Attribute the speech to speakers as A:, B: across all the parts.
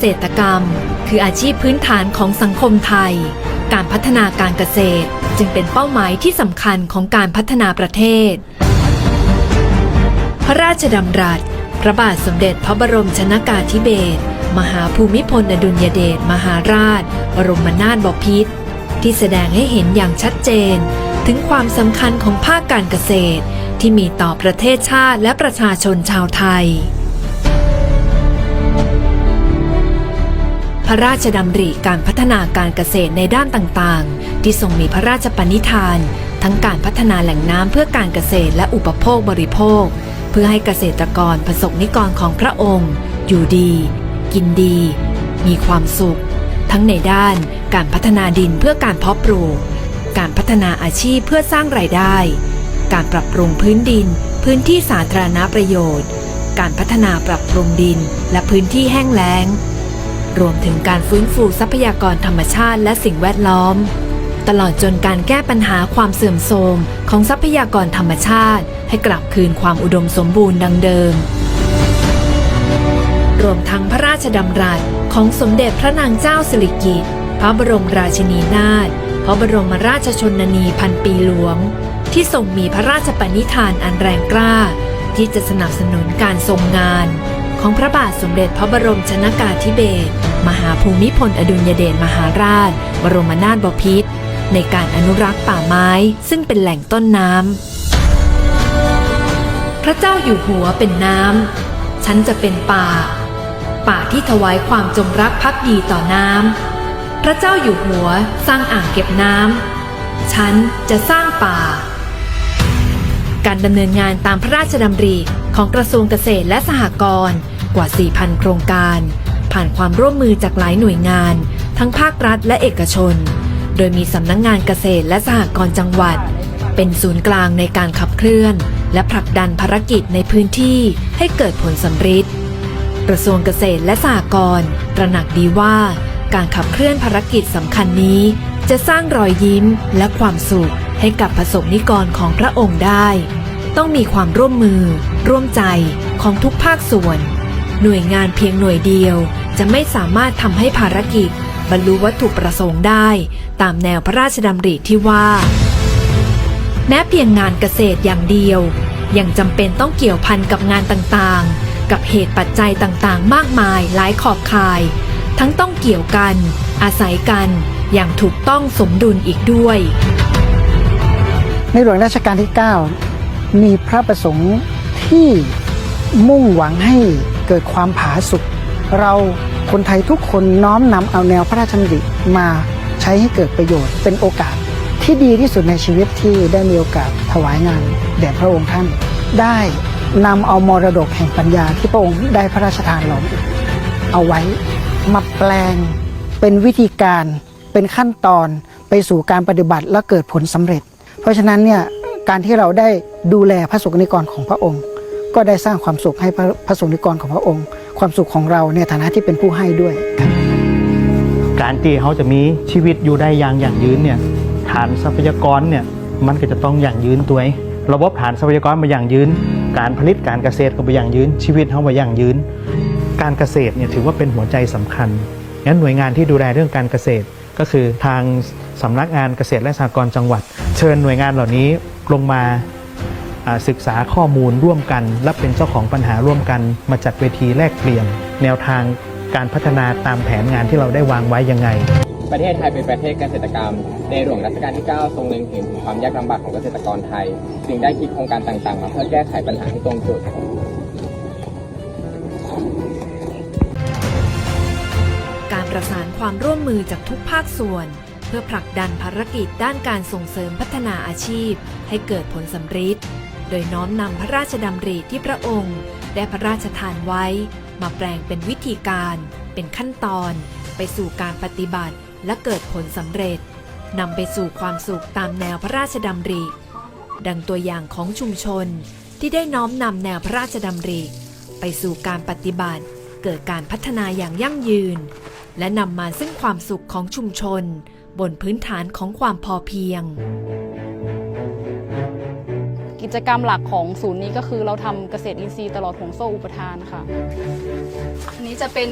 A: เกษตรกรรม คืออาชีพพื้นฐานของสังคมไทย การพัฒนาการเกษตร จึงเป็นเป้าหมายที่สำคัญของการพัฒนาประเทศ พระราชดำรัส พระบาทสมเด็จพระบรมชนากาธิเบศรมหาภูมิพลอดุลยเดชมหาราช บรมนาถบพิตรที่แสดงให้เห็นอย่างชัดเจน ถึงความสำคัญของภาคการเกษตร ที่มีต่อประเทศชาติและประชาชนชาวไทย พระราชดำริการพัฒนาการเกษตรในด้านต่างๆ ที่ทรงมีพระราชปณิธาน ทั้งการพัฒนาแหล่งน้ำเพื่อการเกษตรและอุปโภคบริโภค เพื่อให้เกษตรกรประสบนิกรของพระองค์ อยู่ดี กินดี มีความสุข ทั้งในด้านการพัฒนาดินเพื่อการเพาะปลูก การพัฒนาอาชีพเพื่อสร้างรายได้ การปรับปรุงพื้นดิน พื้นที่สาธารณประโยชน์ การพัฒนาปรับปรุงดินและพื้นที่แห้งแล้ง รวมถึงการฟื้นฟูทรัพยากรธรรมชาติและสิ่งแวดล้อม ตลอดจนการแก้ปัญหาความเสื่อมโทรมของทรัพยากรธรรมชาติ ให้กลับคืนความอุดมสมบูรณ์ดังเดิม รวมทั้งพระราชดำรัสของสมเด็จพระนางเจ้าสิริกิติ์พระบรมราชินีนาถพระบรมราชชนนีพันปีหลวง ที่ทรงมีพระราชปณิธานอันแรงกล้า ที่จะสนับสนุนการทรงงาน ของพระบาทสมเด็จพระบรมชนากาธิเบศร มหาภูมิพลอดุลยเดชมหาราช บรมนาถบพิตรในการอนุรักษ์ป่าไม้ซึ่งเป็นแหล่งต้นน้ำ พระเจ้าอยู่หัวเป็นน้ำ ฉันจะเป็นป่า ป่าที่ถวายความจงรักภักดีต่อน้ำ พระเจ้าอยู่หัวสร้างอ่างเก็บน้ำ ฉันจะสร้างป่า การดำเนินงานตามพระราชดำริของกระทรวงเกษตรและสหกรณ์กว่า 4,000 โครงการ ผ่านความร่วมมือจากหลายหน่วยงาน ทั้งภาครัฐและเอกชน โดยมีสำนักงงานเกษตรและสหกรณ์จังหวัด เป็นศูนย์กลางในการขับเคลื่อน และผลักดันภารกิจในพื้นที่ให้เกิดผลสำฤทธิ์กระทรวงเกษตรและสหกรณ์ตระหนักดีว่า การขับเคลื่อนภารกิจสำคัญนี้ จะสร้างรอยยิ้มและความสุขให้กับประสบนิกรของพระองค์ได้ ต้องมีความร่วมมือ ร่วมใจของทุกภาคส่วน หน่วยงานเพียงหน่วยเดียว จะไม่สามารถทำให้ภารกิจ บรรลุวัตถุประสงค์ได้ ตามแนวพระราชดำริที่ว่า แม้เพียงงานเกษตรอย่างเดียว ยังจำเป็นต้องเกี่ยวพันกับงานต่างๆ กับเหตุปัจจัยต่างๆ มากมายหลายขอบข่าย ทั้งต้องเกี่ยวกัน อาศัยกันอย่างถูกต้องสมดุลอีกด้วย
B: ในหลวงรัชกาลที่ 9 มีพระประสงค์ที่มุ่งหวังให้ เกิดความผาสุกเราคนไทยทุกคนน้อมนำเอาแนวพระราชดำริมาใช้ให้เกิดประโยชน์ เป็นโอกาสที่ดีที่สุดในชีวิตที่ได้มีโอกาสถวายงานแด่พระองค์ท่าน ได้นำเอามรดกแห่งปัญญาที่พระองค์ได้พระราชทานเราเอาไว้มาแปลงเป็นวิธีการเป็นขั้นตอนไปสู่การปฏิบัติและเกิดผลสำเร็จ เพราะฉะนั้นเนี่ยการที่เราได้ดูแลพระสงฆ์นิกรของพระองค์ ก็ได้สร้างความสุขให้พระพระสงฆ์นิกรของพระองค์ ความสุขของเราในฐานะที่เป็นผู้ให้ด้วยครับ
C: การที่เขาจะมีชีวิตอยู่ได้อย่างยั่งยืนเนี่ยฐานทรัพยากรเนี่ยมันก็จะต้องยั่งยืนตัวเองระบบฐานทรัพยากรมาอยั่งยืน การผลิตการเกษตรก็มายั่งยืน ชีวิตเขามายั่งยืน การเกษตรเนี่ยถือว่าเป็นหัวใจสำคัญงั้นหน่วยงานที่ดูแลเรื่องการเกษตร ก็คือทางสำนักงานเกษตรและสหกรณ์จังหวัด เชิญหน่วยงานเหล่านี้ลงมา ศึกษาข้อมูลร่วมกัน และเป็นเจ้าของปัญหาร่วมกัน มาจัดเวทีแลกเปลี่ยน แนวทางการพัฒนาตามแผนงานที่เราได้วางไว้ยังไง
D: ประเทศไทยเป็นประเทศเกษตรกรรม ในหลวงรัชกาลที่ 9 ทรงเล็งเห็นถึงความยากลำบากของเกษตรกรไทย จึงได้คิดโครงการต่างๆ มาเพื่อแก้ไขปัญหาให้ตรงจุด
A: การประสานความร่วมมือจากทุกภาคส่วน เพื่อผลักดันภารกิจด้านการส่งเสริมพัฒนาอาชีพ ให้เกิดผลสำฤทธิ์ โดยน้อมนำพระราชดำริที่พระองค์ ได้พระราชทานไว้ มาแปลงเป็นวิธีการ เป็นขั้นตอน ไปสู่การปฏิบัติและเกิดผลสำเร็จนำไปสู่ความสุขตามแนวพระราชดำริ ดังตัวอย่างของชุมชนที่ได้น้อมนำแนวพระราชดำริ ไปสู่การปฏิบัติ เกิดการพัฒนาอย่างยั่งยืน และนำมาซึ่งความสุขของชุมชน บนพื้นฐานของความพอเพียง
E: กิจกรรมหลักของศูนย์นี้ก็คือเราทำเกษตรอินทรีย์ตลอดห่วงโซ่อุปทานค่ะ อันนี้จะเป็น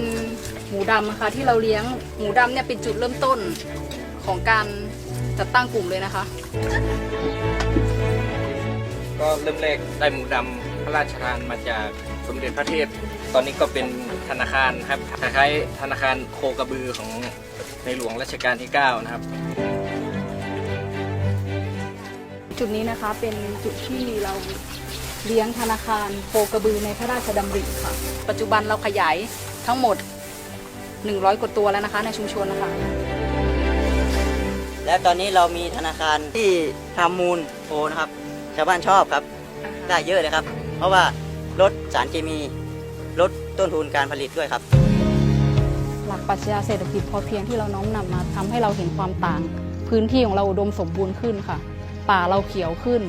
E: หมูดำนะคะที่เราเลี้ยงหมูดำเนี่ยเป็นจุดเริ่มต้นของการจัดตั้งกลุ่มเลยนะคะ
F: ก็เริ่มแรกได้หมูดำพระราชทานมาจากสมเด็จพระเทพ ตอนนี้ก็เป็นธนาคารครับคล้ายๆธนาคารโคกระบือของในหลวงรัชกาลที่ 9 นะครับ
E: จุดนี้นะคะเป็นจุดที่เราเลี้ยงธนาคารโคกระบือในพระราชดำริค่ะ ปัจจุบันเราขยายทั้งหมด 100 กว่าตัวแล้วนะคะ ในชุมชนนะคะ
G: และตอนนี้เรามีธนาคารที่ทำมูลโอนะครับชาวบ้านชอบครับ ได้เยอะเลยครับ เพราะว่าลดสารเคมีลดต้นทุนการผลิตด้วยครับ
E: หลักปรัชญาเศรษฐกิจพอเพียงที่เราน้อมนำมาทำให้เราเห็นความต่าง พื้นที่ของเราอุดมสมบูรณ์ขึ้นค่ะ ป่าเราเขียวขึ้น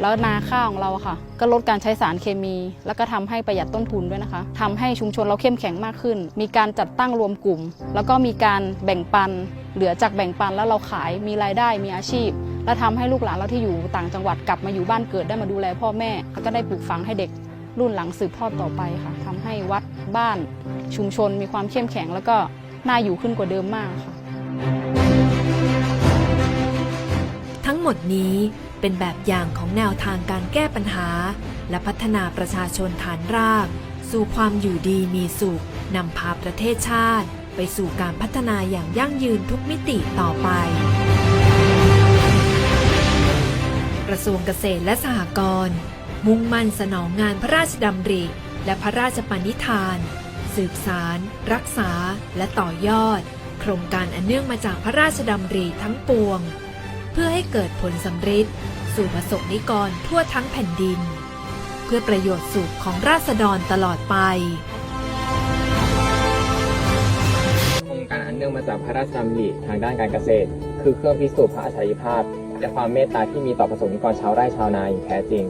E: แล้วนาข้าวของเราค่ะ ก็ลดการใช้สารเคมี แล้วก็ทำให้ประหยัดต้นทุนด้วยนะคะทำให้ชุมชนเราเข้มแข็งมากขึ้น มีการจัดตั้งรวมกลุ่ม แล้วก็มีการแบ่งปัน เหลือจากแบ่งปันแล้วเราขายมีรายได้มีอาชีพ และทำให้ลูกหลานเราที่อยู่ต่างจังหวัดกลับมาอยู่บ้านเกิดได้มาดูแลพ่อแม่แล้วก็ได้ปลูกฝังให้เด็กรุ่นหลังสืบทอดต่อไปค่ะทำให้วัดบ้านชุมชนมีความเข้มแข็ง แล้วก็น่าอยู่ขึ้นกว่าเดิมมากค่ะ
A: หมดนี้เป็นแบบอย่างของแนวทางการแก้ปัญหา และพัฒนาประชาชนฐานราก สู่ความอยู่ดีมีสุขนำพาประเทศชาติ ไปสู่การพัฒนาอย่างยั่งยืนทุกมิติต่อไป กระทรวงเกษตรและสหกรณ์มุ่งมั่นสนองงานพระราชดำริ และพระราชปณิธาน สืบสาร รักษา และต่อยอด โครงการอันเนื่องมาจากพระราชดำริทั้งปวง พื่อให้เกิดผลสำฤทธิ์สู่ประสบนิกรทั่วทั้งแผ่นดิน เพื่อประโยชน์สุขของราษฎรตลอดไป
D: โครงการอันเนื่องมาจากพระราชดำริทางด้านการเกษตร คือเครื่องพิสูจน์พระอัจฉริภาพ และความเมตตาที่มีต่อประสบนิกรชาวไร่ชาวนาอย่างแท้จริง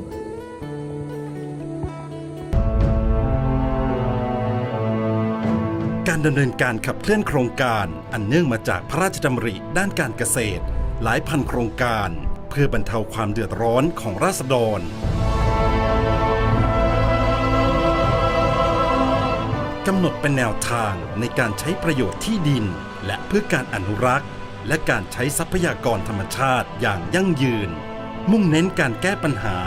H: การดำเนินการขับเคลื่อนโครงการอันเนื่องมาจากพระราชดำริด้านการเกษตร หลายพันโครงการ เพื่อบรรเทาความเดือดร้อนของราษฎร กำหนดเป็นแนวทางในการใช้ประโยชน์ที่ดิน และเพื่อการอนุรักษ์ และการใช้ทรัพยากรธรรมชาติอย่างยั่งยืน มุ่งเน้นการแก้ปัญหา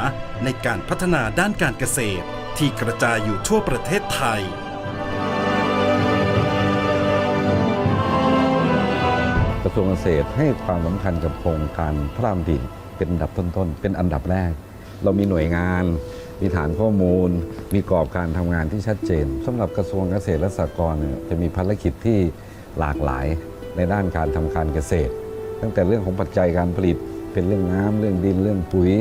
H: ในการพัฒนาด้านการเกษตร ที่กระจายอยู่ทั่วประเทศไทย
I: วงเกษตรให้ความสำคัญกับโครงการพระรามดินเป็นอันดับต้นๆ เป็นอันดับแรก เรามีหน่วยงาน มีฐานข้อมูล มีกรอบการทำงานที่ชัดเจนสำหรับกระทรวงเกษตรและสหกรณ์จะมีภารกิจที่หลากหลายในด้านการทำการเกษตร ตั้งแต่เรื่องของปัจจัยการผลิต เป็นเรื่องน้ำเรื่องดิน เรื่องปุ๋ย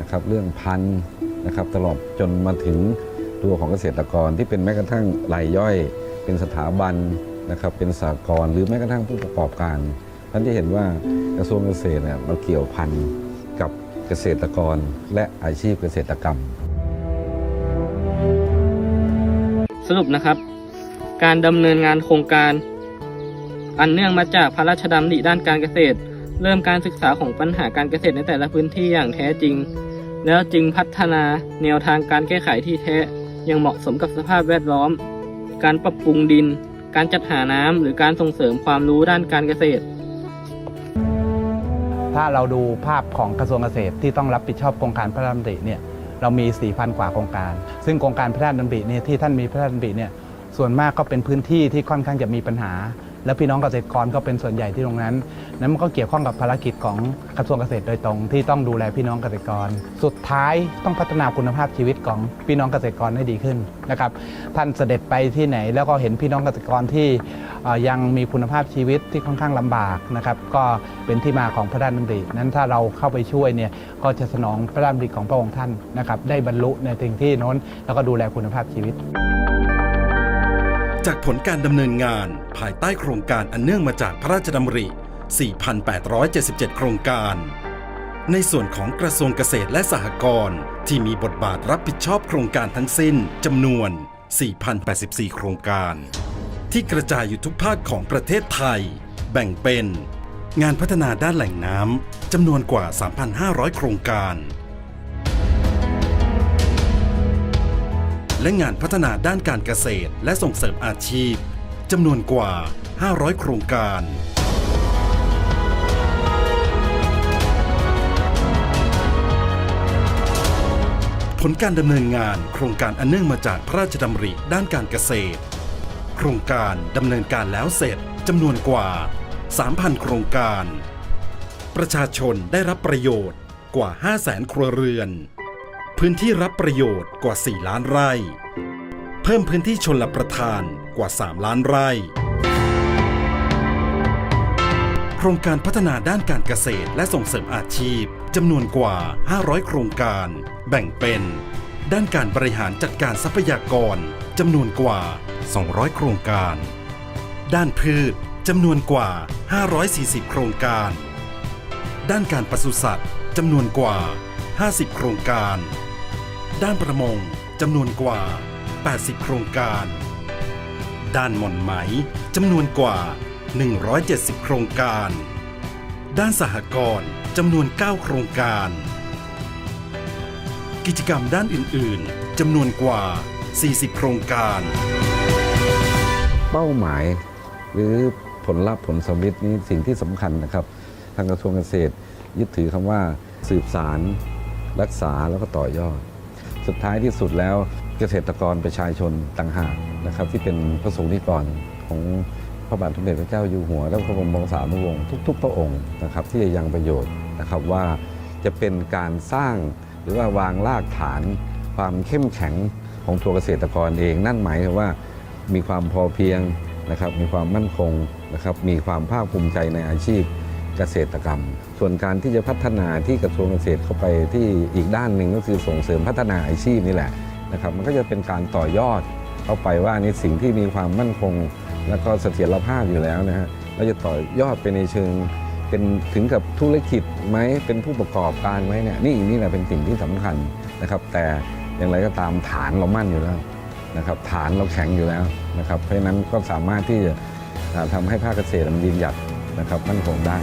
I: นะครับ เรื่องพันธุ์นะครับตลอดจนมาถึงตัวของเกษตรกรที่เป็นแม้กระทั่งรายย่อย เป็นสถาบันนะครับเป็นสากลหรือแม้กระทั่งผู้ประกอบการ ท่านที่เห็นว่ากระทรวงเกษตรเนี่ยเราเกี่ยวพันกับเกษตรกรและอาชีพเกษตรกรรม
F: สรุปนะครับ การดำเนินงานโครงการ อันเนื่องมาจากพระราชดำริด้านการเกษตร เริ่มการศึกษาของปัญหาการเกษตรในแต่ละพื้นที่อย่างแท้จริง แล้วจึงพัฒนาแนวทางการแก้ไขที่แท้ยังเหมาะสมกับสภาพแวดล้อม การปรับปรุงดิน การจัดหาน้ำหรือการส่งเสริมความรู้ด้านการเกษตร
J: ถ้าเราดูภาพของกระทรวงเกษตรที่ต้องรับผิดชอบโครงการพระราชดำริเนี่ยเรามี 4,000 กว่าโครงการ ซึ่งโครงการพระราชดำริเนี่ยที่ท่านมีพระราชดำริเนี่ยส่วนมากก็เป็นพื้นที่ที่ค่อนข้างจะมีปัญหา และพี่น้องเกษตรกรก็เป็นส่วนใหญ่ที่ตรงนั้น นั้นมันก็เกี่ยวข้องกับภารกิจของกระทรวงเกษตรโดยตรง ที่ต้องดูแลพี่น้องเกษตรกร สุดท้ายต้องพัฒนาคุณภาพชีวิตของพี่น้องเกษตรกรให้ดีขึ้นนะครับ ท่านเสด็จไปที่ไหน แล้วก็เห็นพี่น้องเกษตรกรที่ยังมีคุณภาพชีวิตที่ค่อนข้างลำบากนะครับ ก็เป็นที่มาของพระราชดำรินั้นถ้าเราเข้าไปช่วยเนี่ยก็จะสนองพระราชดำริของพระองค์ท่านนะครับ ได้บรรลุในสิ่งที่โน้นแล้วก็ดูแลคุณภาพชีวิต
H: จากผลการดำเนินงานภายใต้โครงการอันเนื่องมาจากพระราชดำริ 4,877 โครงการ ในส่วนของกระทรวงเกษตรและสหกรณ์ที่มีบทบาทรับผิดชอบโครงการทั้งสิ้นจำนวน 4,084 โครงการ ที่กระจายอยู่ทุกภาคของประเทศไทย แบ่งเป็น งานพัฒนาด้านแหล่งน้ำจำนวนกว่า 3,500 โครงการ และงานพัฒนาด้านการเกษตร และส่งเสริมอาชีพจำนวนกว่า 500 โครงการ ผลการดำเนินงานโครงการอันเนื่องมาจากพระราชดำริด้านการเกษตร โครงการดำเนินการแล้วเสร็จจำนวนกว่า 3,000 โครงการ ประชาชนได้รับประโยชน์กว่า 500,000 ครัวเรือน พื้นที่รับประโยชน์กว่า 4 ล้านไร่ เพิ่มพื้นที่ชนลประทานกว่า 3 ล้านไร่ โครงการพัฒนาด้านการเกษตรและส่งเสริมอาชีพจำนวนกว่า 500 โครงการ แบ่งเป็น ด้านการบริหารจัดการทรัพยากรจำนวนกว่า 200 โครงการ ด้านพืชจำนวนกว่า 540 โครงการ ด้านการปศุสัตว์จำนวนกว่า 50 โครงการ ด้านประมงจำนวนกว่า 80 โครงการ ด้านหม่อนไหมจำนวนกว่า 170 โครงการ ด้านสหกรณ์จำนวน 9 โครงการ กิจกรรมด้านอื่น ๆจำนวนกว่า 40 โครงการ
I: เป้าหมายหรือผลลัพธ์ผลสำลิดนี้สิ่งที่สำคัญนะครับ ทางกระทรวงเกษตรยึดถือคำว่าสืบสาร รักษาแล้วก็ต่อยอด สุดท้ายที่สุดแล้วเกษตรกรประชาชนต่างหากนะครับที่เป็นพระสงฆ์นิกรของพระบาทสมเด็จพระเจ้าอยู่หัว และพระบรมวงศานุวงศ์ทุก ๆ พระองค์นะครับที่จะยังประโยชน์นะครับว่าจะเป็นการสร้างหรือว่าวางรากฐาน ความเข้มแข็งของตัวเกษตรกรเอง นั่นหมายถึงว่ามีความพอเพียงนะครับมีความมั่นคงนะครับมีความภาคภูมิใจในอาชีพเกษตรกรรม ส่วนการที่จะพัฒนาที่กระทรวงเกษตรเข้าไปที่อีกด้านหนึ่งก็คือส่งเสริมพัฒนาอาชีพนี่แหละนะครับมันก็จะเป็นการต่อยอดเข้าไปว่าในสิ่งที่มีความมั่นคง และก็เสถียรภาพอยู่แล้วนะฮะเราจะต่อยอดไปในเชิงเป็นถึงกับธุรกิจไหมเป็นผู้ประกอบการไหมเนี่ยนี่นี่แหละเป็นสิ่งที่สำคัญนะครับ แต่อย่างไรก็ตามฐานเรามั่นอยู่แล้วนะครับฐานเราแข็งอยู่แล้วนะครับเพราะฉะนั้นก็สามารถที่จะอ่าทำให้ภาคเกษตรมันยืนหยัดนะครับมั่นคงได้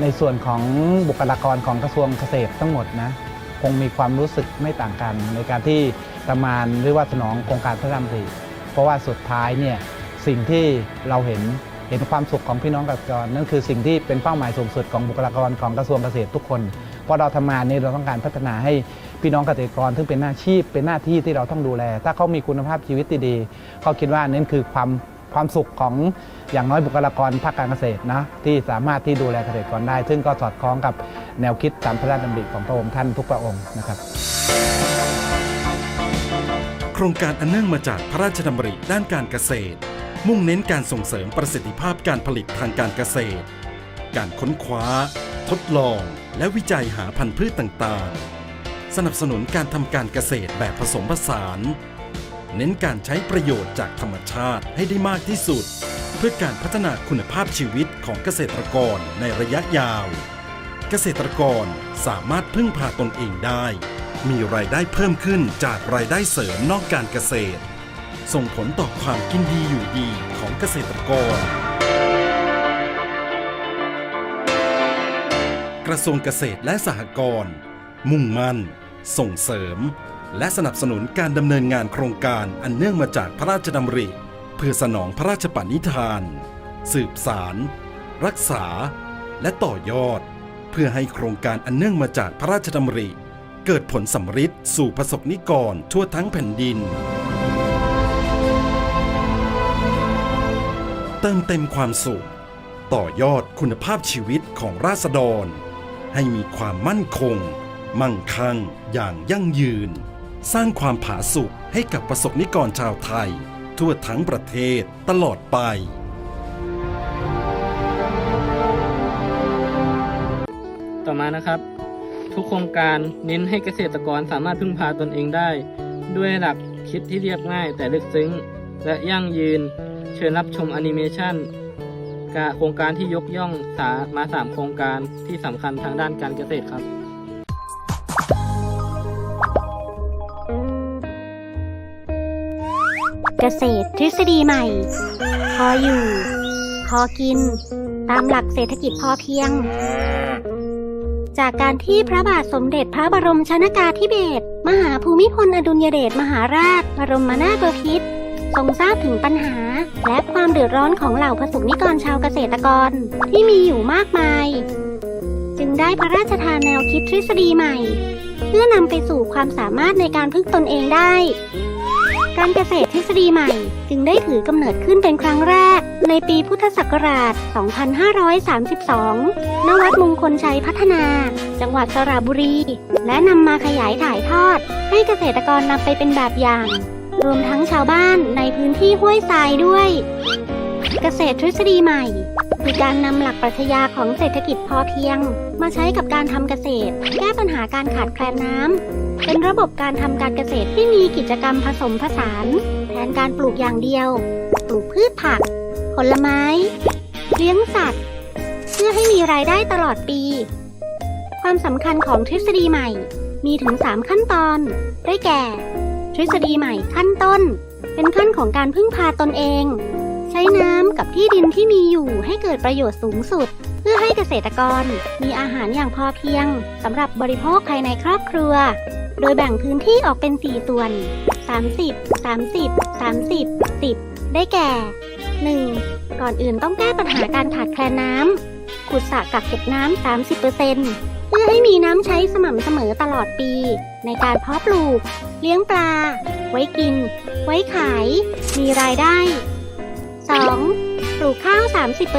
J: ในส่วนของบุคลากรของกระทรวงเกษตรทั้งหมดนะคงมีความรู้สึกไม่ต่างกัน ในการที่ประมาณหรือว่าสนองโครงการพระรามสี่เพราะว่าสุดท้ายเนี่ยสิ่งที่เราเห็นเห็นความสุขของพี่น้องเกษตรกรนั่นคือสิ่งที่เป็นเป้าหมายสูงสุดของบุคลากรของกระทรวงเกษตรทุกคนเพราะเราทำงานนี้เราต้องการพัฒนาให้พี่น้องเกษตรกรซึ่งเป็นหน้าชีพเป็นหน้าที่ที่เราต้องดูแล ถ้าเขามีคุณภาพชีวิตที่ดีเขาคิดว่านั่นคือความ ความสุขของอย่างน้อยบุคลากรภาคการเกษตรนะที่สามารถที่ดูแลเกษตรกรได้ ซึ่งก็สอดคล้องกับแนวคิดตามพระราชดำริของพระองค์ท่านทุกพระองค์นะครับ
H: โครงการอันเนื่องมาจากพระราชดำริด้านการเกษตร มุ่งเน้นการส่งเสริมประสิทธิภาพการผลิตทางการเกษตร การค้นคว้า ทดลอง และวิจัยหาพันธุ์พืชต่างๆ สนับสนุนการทำการเกษตรแบบผสมผสาน เน้นการใช้ประโยชน์จากธรรมชาติให้ได้มากที่สุด เพื่อการพัฒนาคุณภาพชีวิตของเกษตรกรในระยะยาว เกษตรกรสามารถพึ่งพาตนเองได้ มีรายได้เพิ่มขึ้นจากรายได้เสริมนอกการเกษตร ส่งผลต่อความกินดีอยู่ดีของเกษตรกร กระทรวงเกษตรและสหกรณ์มุ่งมั่นส่งเสริม และสนับสนุนการดำเนินงานโครงการอันเนื่องมาจากพระราชดำริ เพื่อสนองพระราชปณิธาน สืบสาร รักษา และต่อยอด เพื่อให้โครงการอันเนื่องมาจากพระราชดำริ เกิดผลสำฤทธิ์สู่ประสบนิกรทั่วทั้งแผ่นดิน เติมเต็มความสุข ต่อยอดคุณภาพชีวิตของราษฎร ให้มีความมั่นคงมั่งคั่งอย่างยั่งยืน สร้างความผาสุกให้กับประสบนิกรชาวไทย ทั่วทั้งประเทศตลอดไป
F: ต่อมานะครับ ทุกโครงการเน้นให้เกษตรกรสามารถพึ่งพาตนเองได้ ด้วยหลักคิดที่เรียบง่ายแต่ลึกซึ้ง และยั่งยืน เชิญรับชมแอนิเมชันกะโครงการที่ยกย่องสามาสามโครงการที่สำคัญทางด้านการเกษตรครับ
K: เกษตรทฤษฎีใหม่ พออยู่ พอกิน ตามหลักเศรษฐกิจพอเพียง จากการที่พระบาทสมเด็จพระบรมชนากาธิเบศรมหาภูมิพลอดุลยเดชมหาราช บรมนาถบพิตรทรงทราบถึงปัญหา และความเดือดร้อนของเหล่าประสบนิกรชาวเกษตรกรที่มีอยู่มากมาย จึงได้พระราชทานแนวคิดทฤษฎีใหม่ เพื่อนำไปสู่ความสามารถในการพึ่งตนเองได้ การเกษตรทฤษฎีใหม่ จึงได้ถือกำเนิดขึ้นเป็นครั้งแรก ในปีพุทธศักราช 2532ณวัดมงคลชัยพัฒนา จังหวัดสระบุรี และนำมาขยายถ่ายทอด ให้เกษตรกรนำไปเป็นแบบอย่าง รวมทั้งชาวบ้านในพื้นที่ห้วยทรายด้วย เกษตรทฤษฎีใหม่ คือการนำหลักปรัชญาของเศรษฐกิจพอเพียง มาใช้กับการทำเกษตร แก้ปัญหาการขาดแคลนน้ำเป็นระบบการทำการเกษตรที่มีกิจกรรมผสมผสาน แทนการปลูกอย่างเดียว ปลูกพืชผัก ผลไม้ เลี้ยงสัตว์ เพื่อให้มีรายได้ตลอดปี ความสำคัญของทฤษฎีใหม่ มีถึง 3 ขั้นตอน ได้แก่ ทฤษฎีใหม่ขั้นต้น เป็นขั้นของการพึ่งพาตนเอง ใช้น้ำกับที่ดินที่มีอยู่ให้เกิดประโยชน์สูงสุด เพื่อให้เกษตรกรมีอาหารอย่างพอเพียงสำหรับบริโภคภายในครอบครัว โดยแบ่งพื้นที่ออกเป็น 4 ส่วน 30 30 30 10 ได้แก่ 1. ก่อนอื่นต้องแก้ปัญหาการขาดแคลนน้ำขุดสระกักเก็บน้ำ 30%เพื่อให้มีน้ำใช้สม่ำเสมอตลอดปี ในการเพาะปลูก เลี้ยงปลา ไว้กิน ไว้ขาย มีรายได้ ลูกข้าว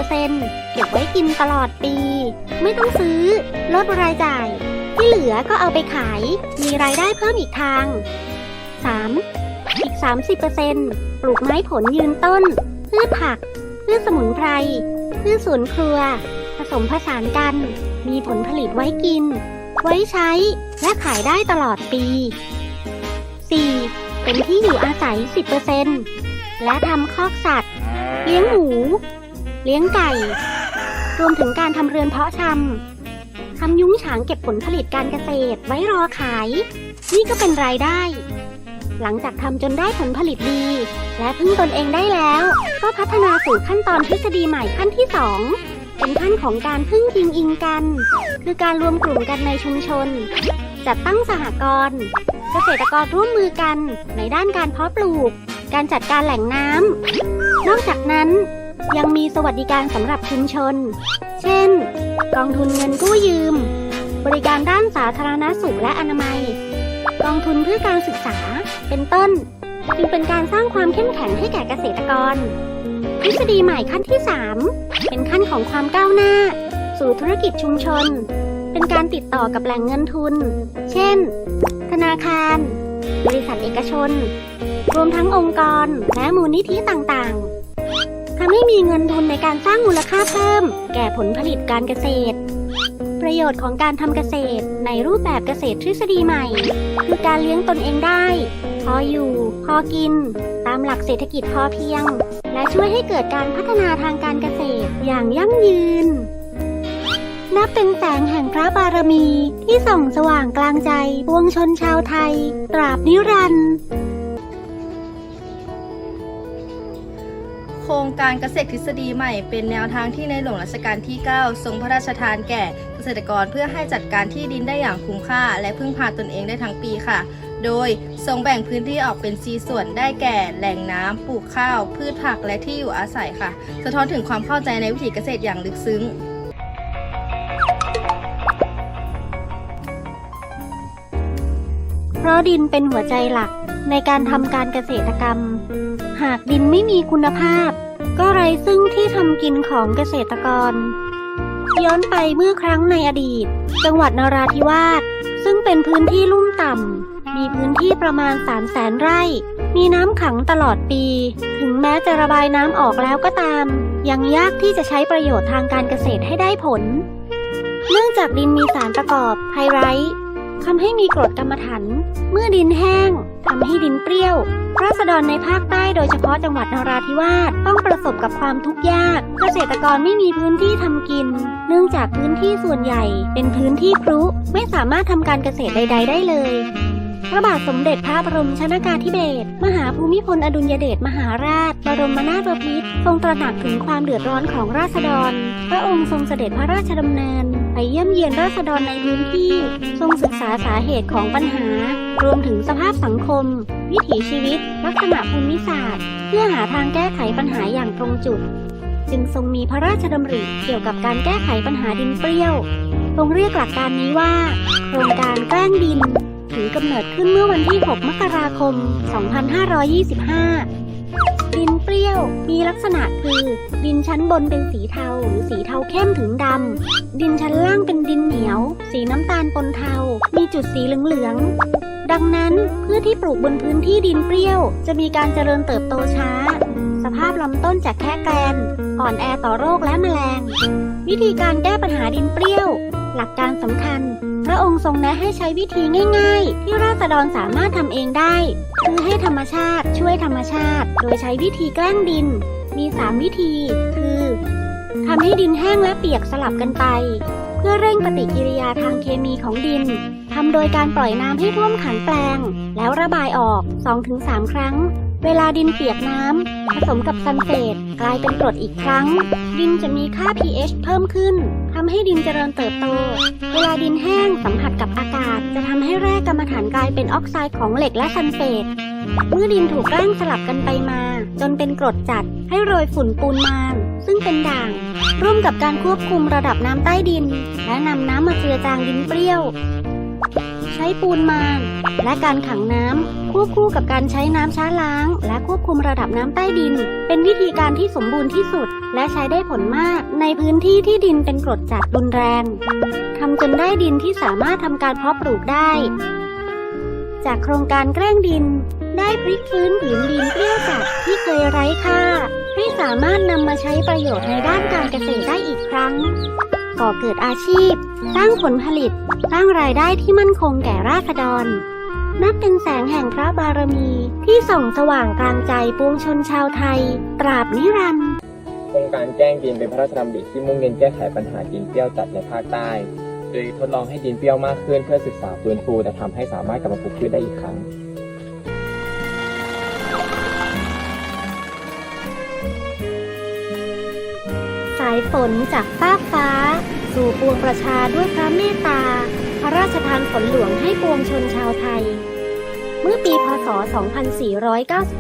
K: 30%เก็บไว้กินตลอดปี ไม่ต้องซื้อ ลดรายจ่าย ที่เหลือก็เอาไปขาย มีรายได้เพิ่มอีกทาง 3. อีก 30%ปลูกไม้ผลยืนต้น พืชผัก พืชสมุนไพร พืชสวนครัว ผสมผสานกัน มีผลผลิตไว้กิน ไว้ใช้ และขายได้ตลอดปี 4. เป็นที่อยู่อาศัย 10%และทำคอกสัตว์ เลี้ยงหมู เลี้ยงไก่ รวมถึงการทำเรือนเพาะชำทำยุ้งฉางเก็บผลผลิตการเกษตรไว้รอขาย นี่ก็เป็นรายได้ หลังจากทำจนได้ผลผลิตดี และพึ่งตนเองได้แล้ว ก็พัฒนาสู่ขั้นตอนทฤษฎีใหม่ขั้นที่2เป็นขั้นของการพึ่งพิงอิงกัน คือการรวมกลุ่มกันในชุมชน จัดตั้งสหกรณ์เกษตรกรร่วมมือกันในด้านการเพาะปลูก การจัดการแหล่งน้ำนอกจากนั้น ยังมีสวัสดิการสำหรับชุมชน เช่น กองทุนเงินกู้ยืม บริการด้านสาธารณสุขและอนามัย กองทุนเพื่อการศึกษา เป็นต้น จึงเป็นการสร้างความเข้มแข็งให้แก่เกษตรกร ทฤษฎีใหม่ขั้นที่ 3 เป็นขั้นของความก้าวหน้า สู่ธุรกิจชุมชน เป็นการติดต่อกับแหล่งเงินทุน เช่น ธนาคาร บริษัทเอกชน รวมทั้งองค์กร และมูลนิธิต่างๆ ทำให้มีเงินทุนในการสร้างมูลค่าเพิ่ม แก่ผลผลิตการเกษตร ประโยชน์ของการทำเกษตรในรูปแบบเกษตรทฤษฎีใหม่ คือการเลี้ยงตนเองได้ พออยู่ พอกิน ตามหลักเศรษฐกิจพอเพียง และช่วยให้เกิดการพัฒนาทางการเกษตรอย่างยั่งยืนนับเป็นแสงแห่งพระบารมีที่ส่องสว่างกลางใจปวงชนชาวไทย ตราบนิรันดร์
L: ครงการเกษตรทฤษฎีใหม่เป็นแนวทางที่ในหลวงรัชกาลที่ 9 ทรงพระราชทานแก่เกษตรกรเพื่อให้จัดการที่ดินได้อย่างคุ้มค่า และพึ่งพาตนเองได้ทั้งปีค่ะ โดยทรงแบ่งพื้นที่ออกเป็น4ส่วนได้แก่ แหล่งน้ำปลูกข้าว พืชผักและที่อยู่อาศัยค่ะ สะท้อนถึงความเข้าใจในวิถีเกษตรอย่างลึกซึ้ง
K: เพราะดินเป็นหัวใจหลัก ในการทำการเกษตรกรรม หากดินไม่มีคุณภาพ ก็ไร้ซึ่งที่ทำกินของเกษตรกร ย้อนไปเมื่อครั้งในอดีต จังหวัดนราธิวาสซึ่งเป็นพื้นที่ลุ่มต่ำ มีพื้นที่ประมาณ3 0 0แสนไร่ มีน้ำขังตลอดปี ถึงแม้จะระบายน้ำออกแล้วก็ตาม ยังยากที่จะใช้ประโยชน์ทางการเกษตรให้ได้ผล เนื่องจากดินมีสารประกอบไพไรท์ทำให้มีกรดกรรมะถัน เมื่อดินแห้ง ทำให้ดินเปรี้ยว ราษฎรในภาคใต้โดยเฉพาะจังหวัดนราธิวาสต้องประสบกับความทุกข์ยาก เกษตรกรไม่มีพื้นที่ทำกิน เนื่องจากพื้นที่ส่วนใหญ่ เป็นพื้นที่พรุไม่สามารถทำการเกษตรใด ๆ ได้เลยพระบาทสมเด็จพระบรมชนากาธิเบศรมหาภูมิพลอดุลยเดชมหาราช บรมนาถบพิตรทรงตระหนักถึงความเดือดร้อนของราษฎร พระองค์ทรงเสด็จพระราชดำเนิน ไปเยี่ยมเยียนราษฎรในพื้นที่ ทรงศึกษาสาเหตุของปัญหา รวมถึงสภาพสังคม วิถีชีวิต ลักษณะภูมิศาสตร์ เพื่อหาทางแก้ไขปัญหาอย่างตรงจุด จึงทรงมีพระราชดำริเกี่ยวกับการแก้ไขปัญหาดินเปรี้ยวทรงเรียกหลักการนี้ว่า โครงการแกล้งดิน ถือกำเนิดขึ้นเมื่อวันที่ 6 มกราคม 2525ดิน เปรี้ยว มีลักษณะคือ ดินชั้นบนเป็นสีเทาหรือสีเทาเข้มถึงดำ ดินชั้นล่างเป็นดินเหนียว สีน้ำตาลปนเทา มีจุดสีเหลืองๆ ดังนั้นพืชที่ปลูกบนพื้นที่ดินเปรี้ยว จะมีการเจริญเติบโตช้า สภาพลำต้นจะแค่แกลนอ่อนแอต่อโรคและแมลง วิธีการแก้ปัญหาดินเปรี้ยว หลักการสำคัญ พระองค์ทรงแนะให้ใช้วิธีง่าย ๆ ที่ราษฎรสามารถทำเองได้ คือให้ธรรมชาติช่วยธรรมชาติ โดยใช้วิธีแกล้งดิน มี 3 วิธี คือทำให้ดินแห้งและเปียกสลับกันไป เพื่อเร่งปฏิกิริยาทางเคมีของดินทำโดยการปล่อยน้ำให้ท่วมขังแปลง แล้วระบายออก 2-3 ครั้ง เวลาดินเปียกน้ำผสมกับซัลเฟตกลายเป็นกรดอีกครั้ง ดินจะมีค่า pH เพิ่มขึ้นทำให้ดินเจริญเติบโต เวลาดินแห้งสัมผัสกับอากาศ จะทำให้แร่กรรมฐานกลายเป็นออกไซด์ของเหล็กและซัลเฟตเมื่อดินถูกแร่งสลับกันไปมา จนเป็นกรดจัดให้โรยฝุ่นปูนมาน ซึ่งเป็นด่าง ร่วมกับการควบคุมระดับน้ำใต้ดิน และนำน้ำมาเจือจางดินเปรี้ยว ช้ปูนมานและการขังน้ำควบคู่กับการใช้น้ำช้าล้าง และควบคุมระดับน้ำใต้ดิน เป็นวิธีการที่สมบูรณ์ที่สุด และใช้ได้ผลมากในพื้นที่ที่ดินเป็นกรดจัดรุนแรงทำจนได้ดินที่สามารถทำการเพาะปลูกได้ จากโครงการแกล้งดิน ได้พลิกฟื้นผืนดินเปรี้ยวจัดที่เคยไร้ค่าให้สามารถนำมาใช้ประโยชน์ในด้านการเกษตรได้อีกครั้ง ก่อเกิดอาชีพ สร้างผลผลิต สร้างรายได้ที่มั่นคงแก่ราษฎร นับเป็นแสงแห่งพระบารมีที่ส่องสว่างกลางใจปวงชนชาวไทย ตราบนิรันดร์
D: โครงการแกล้งดินเป็นพระราชดำริที่มุ่งเน้นแก้ไขปัญหาดินเปรี้ยวจัดในภาคใต้ โดยทดลองให้ดินเปรี้ยวมากขึ้นเพื่อศึกษาฟื้นฟูและทำให้สามารถกลับมาปลูกพืชได้อีกครั้ง
K: สายฝนจากฟ้าฟ้า สู่ปวงประชาด้วยพระเมตตา พระราชทานฝนหลวงให้ปวงชนชาวไทย เมื่อปีพศ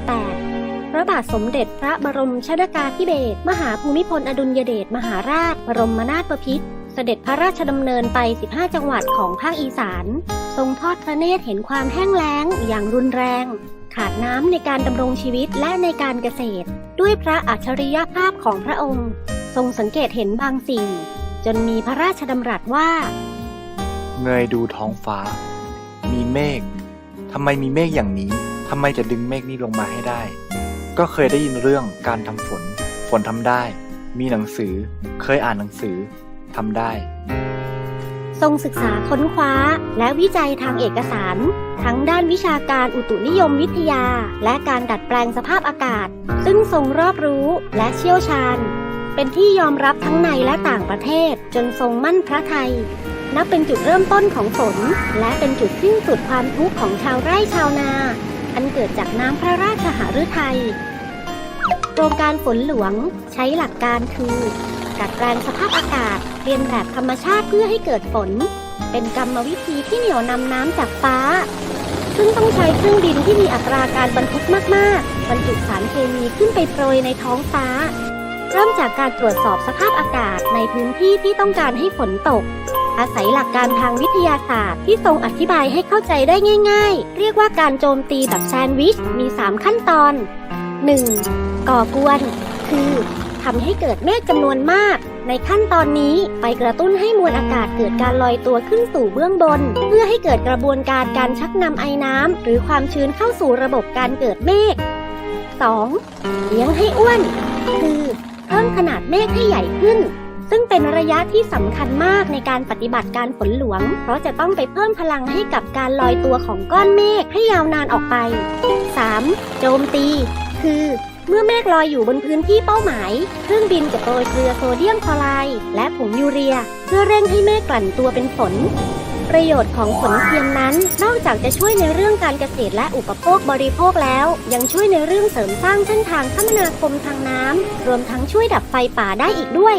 K: 2498 พระบาทสมเด็จพระบรมชนากาธิเบศรมหาภูมิพลอดุลยเดชมหาราช บรมนาถบพิตรเสด็จพระราชดำเนินไป 15 จังหวัดของภาคอีสาน ทรงทอดพระเนตรเห็นความแห้งแล้งอย่างรุนแรง ขาดน้ำในการดำรงชีวิตและในการเกษตร ด้วยพระอัจฉริยภาพของพระองค์ ทรงสังเกตเห็นบางสิ่ง จนมีพระราชดำรัสว่า
M: เงยดูท้องฟ้า มีเมฆทำไมมีเมฆอย่างนี้ทำไมจะดึงเมฆนี้ลงมาให้ได้ ก็เคยได้ยินเรื่องการทำฝน ฝนทำได้ มีหนังสือ เคยอ่านหนังสือทำได้
K: ทรงศึกษาค้นคว้าและวิจัยทางเอกสาร ทั้งด้านวิชาการอุตุนิยมวิทยา และการดัดแปลงสภาพอากาศ ซึ่งทรงรอบรู้และเชี่ยวชาญ เป็นที่ยอมรับทั้งในและต่างประเทศจนทรงมั่นพระไทย นับเป็นจุดเริ่มต้นของฝน และเป็นจุดสิ้นสุดความทุกข์ของชาวไร่ชาวนา อันเกิดจากน้ำพระราชหฤทัยโครงการฝนหลวงใช้หลักการคือดัดแปลงสภาพอากาศเรียนแบบธรรมชาติเพื่อให้เกิดฝน เป็นกรรมวิธีที่เหนี่ยวนำน้ำจากฟ้า ซึ่งต้องใช้เครื่องบินที่มีอัตราการบรรทุกมาก ๆ บรรจุสารเคมีขึ้นไปโปรยในท้องฟ้า เริ่มจากการตรวจสอบสภาพอากาศในพื้นที่ที่ต้องการให้ฝนตก อาศัยหลักการทางวิทยาศาสตร์ที่ทรงอธิบายให้เข้าใจได้ง่าย ๆ เรียกว่าการโจมตีแบบแซนด์วิช มี 3 ขั้นตอน 1. ก่อกวน คือทำให้เกิดเมฆจำนวนมาก ในขั้นตอนนี้ไปกระตุ้นให้มวลอากาศเกิดการลอยตัวขึ้นสู่เบื้องบน เพื่อให้เกิดกระบวนการการชักนำไอน้ำหรือความชื้นเข้าสู่ระบบการเกิดเมฆ 2. เลี้ยงให้อ้วน คือ เพิ่มขนาดเมฆให้ใหญ่ขึ้น ซึ่งเป็นระยะที่สำคัญมากในการปฏิบัติการฝนหลวง เพราะจะต้องไปเพิ่มพลังให้กับการลอยตัวของก้อนเมฆให้ยาวนานออกไป 3. โจมตี คือเมื่อเมฆลอยอยู่บนพื้นที่เป้าหมาย เครื่องบินจะโปรยเกลือโซเดียมคลอไรด์และผงยูเรีย เพื่อเร่งให้เมฆกลั่นตัวเป็นฝน ประโยชน์ของขนเทียมนั้น นอกจากจะช่วยในเรื่องการเกษตรและอุปโภคบริโภคแล้ว ยังช่วยในเรื่องเสริมสร้างเส้นทางคมนาคมทางน้ำรวมทั้งช่วยดับไฟป่าได้อีกด้วย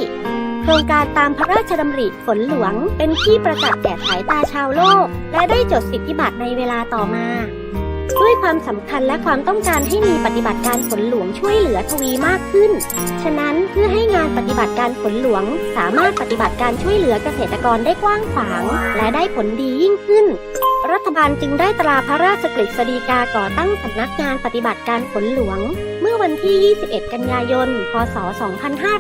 K: โครงการตามพระราชดำริฝนหลวง เป็นที่ประจักษ์แก่สายตาชาวโลก และได้จดสิทธิบัตรในเวลาต่อมา ด้วยความสำคัญและความต้องการให้มีปฏิบัติการฝนหลวงช่วยเหลือทวีมากขึ้น ฉะนั้นเพื่อให้งานปฏิบัติการฝนหลวง สามารถปฏิบัติการช่วยเหลือเกษตรกรได้กว้างขวาง และได้ผลดียิ่งขึ้น รัฐบาลจึงได้ตราพระราชกฤษฎีกาก่อตั้งสำนักงานปฏิบัติการฝนหลวง เมื่อวันที่ 21 กันยายน พศ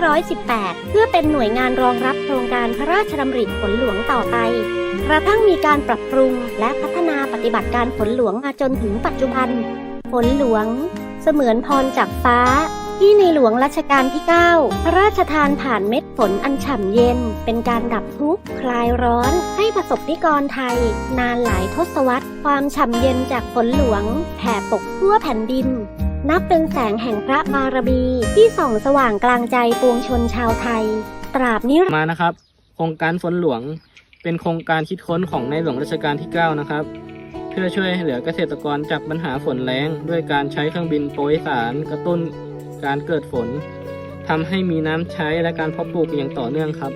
K: 2518 เพื่อเป็นหน่วยงานรองรับโครงการพระราชดำริฝนหลวงต่อไป กระทั่งมีการปรับปรุงและพัฒนาปฏิบัติการฝนหลวงมาจนถึงปัจจุบัน ฝนหลวง เสมือนพรจากฟ้า ที่ในหลวงรัชกาลที่ 9 พระราชทานผ่านเม็ดฝนอันฉ่ำเย็น เป็นการดับทุกข์คลายร้อนให้ประสบนิกรไทย นานหลายทศวรรษ ความฉ่ำเย็นจากฝนหลวงแผ่ปกทั่วแผ่นดิน นับเป็นแสงแห่งพระบารมีที่ส่องสว่างกลางใจปวงชนชาวไทย ตราบนิรันดร์
F: มานะครับโครงการฝนหลวง เป็นโครงการคิดค้นของในหลวงรัชกาลที่ 9 นะครับ เพื่อช่วยเหลือเกษตรกรจากปัญหาฝนแล้ง ด้วยการใช้เครื่องบินโปรยสารกระตุ้นการเกิดฝนทำให้มีน้ำใช้และการเพาะปลูกอย่างต่อเนื่องครับ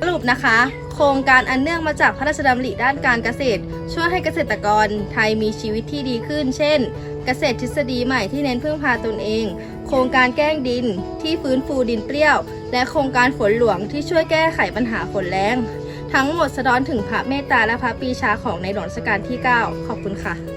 L: สรุปนะคะ โครงการอันเนื่องมาจากพระราชดำริด้านการเกษตร ช่วยให้เกษตรกรไทยมีชีวิตที่ดีขึ้น เช่น เกษตรทฤษฎีใหม่ที่เน้นพึ่งพาตนเอง โครงการแกล้งดินที่ฟื้นฟูดินเปรี้ยว และโครงการฝนหลวงที่ช่วยแก้ไขปัญหาฝนแล้ง ทั้งหมดสะท้อนถึงพระเมตตาและพระปีชาของในหลวงรัชกาลที่ 9 ขอบคุณค่ะ